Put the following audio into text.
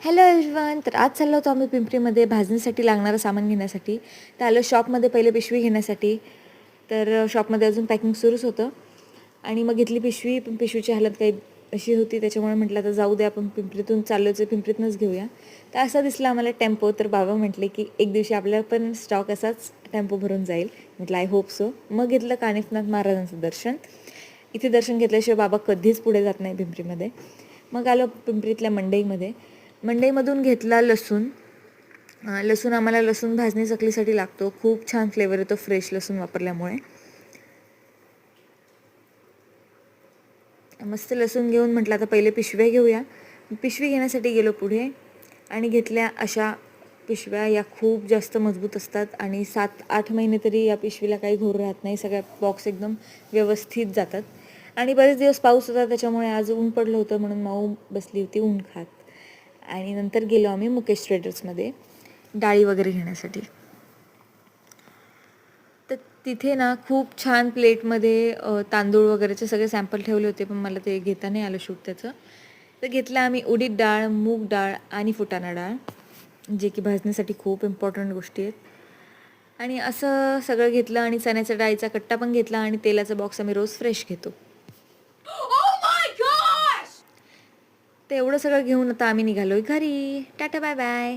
Hello everyone तर आज चाललो होतो आम्ही पिंपरीमध्ये भाजणीसाठी लागणारं सामान घेण्यासाठी. तर आलो शॉपमध्ये पहिले पिशवी घेण्यासाठी. तर शॉपमध्ये अजून पॅकिंग सुरूच होतं. आणि मग घेतली पिशवी. पण पिशवीची हालत काही अशी होती. त्याच्यामुळे म्हटलं आता जाऊ दे आपण पिंपरीतून चाललोच आहे पिंपरीतूनच घेऊया. तर असं दिसला आम्हाला टेम्पो. तर बाबा म्हटले की एक दिवशी आपल्याला पण स्टॉक असाच टेम्पो भरून जाईल. म्हटलं आय होप सो. मग घेतलं कानिफनाथ महाराजांचं दर्शन. इथे दर्शन घेतल्याशिवाय बाबा कधीच पुढे जात नाही पिंपरीमध्ये. मग आलो पिंपरीतल्या मंडईमध्ये. मंडईमधून घेतला लसूण. लसूण आम्हाला लसूण भाजणी चकलीसाठी लागतो. खूप छान फ्लेवर येतो फ्रेश लसूण वापरल्यामुळे. मस्त लसूण घेऊन म्हटलं आता पहिले पिशव्या घेऊया. पिशवी घेण्यासाठी गेलो पुढे आणि घेतल्या अशा पिशव्या. या खूप जास्त मजबूत असतात आणि सात आठ महिने तरी या पिशवीला काही घोर राहत नाही. सगळ्या बॉक्स एकदम व्यवस्थित जातात. आणि बरेच दिवस पाऊस होता त्याच्यामुळे आज ऊन पडलं होतं म्हणून माऊ बसली होती ऊन खात. आणि नंतर गेलो आम्ही मुकेश ट्रेडर्समध्ये डाळी वगैरे घेण्यासाठी. तर तिथे ना खूप छान प्लेटमध्ये तांदूळ वगैरेचे सगळे सॅम्पल ठेवले होते पण मला ते घेता नाही आलं शूट त्याचं. तर घेतलं आम्ही उडीद डाळ मूग डाळ आणि फुटाणा डाळ जे की भाजण्यासाठी खूप इम्पॉर्टंट गोष्टी आहेत. आणि असं सगळं घेतलं आणि चण्याच्या डाळीचा कट्टा पण घेतला आणि तेलाचा बॉक्स आम्ही रोज फ्रेश घेतो. तर एवढं सगळं घेऊन आता आम्ही निघालोय घरी. Tata bye bye.